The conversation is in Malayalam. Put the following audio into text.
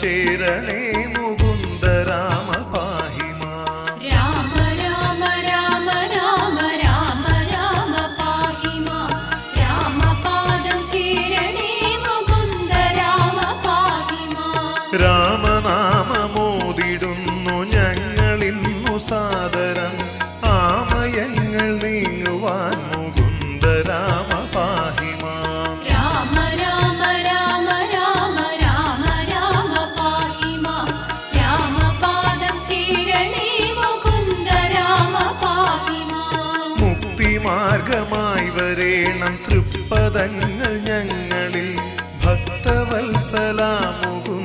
ചേരണേ മുകുന്ദ രാമ പാഹിമാം രാമ രാമ രാമ രാമ ചേരണേ മുകുന്ദ ഞങ്ങളിന്നു സാദരം. മുക്തിമാർഗമായി വരേണം തൃപ്പദങ്ങൾ ഞങ്ങളിൽ ഭക്തവത്സല മുകുന്ദ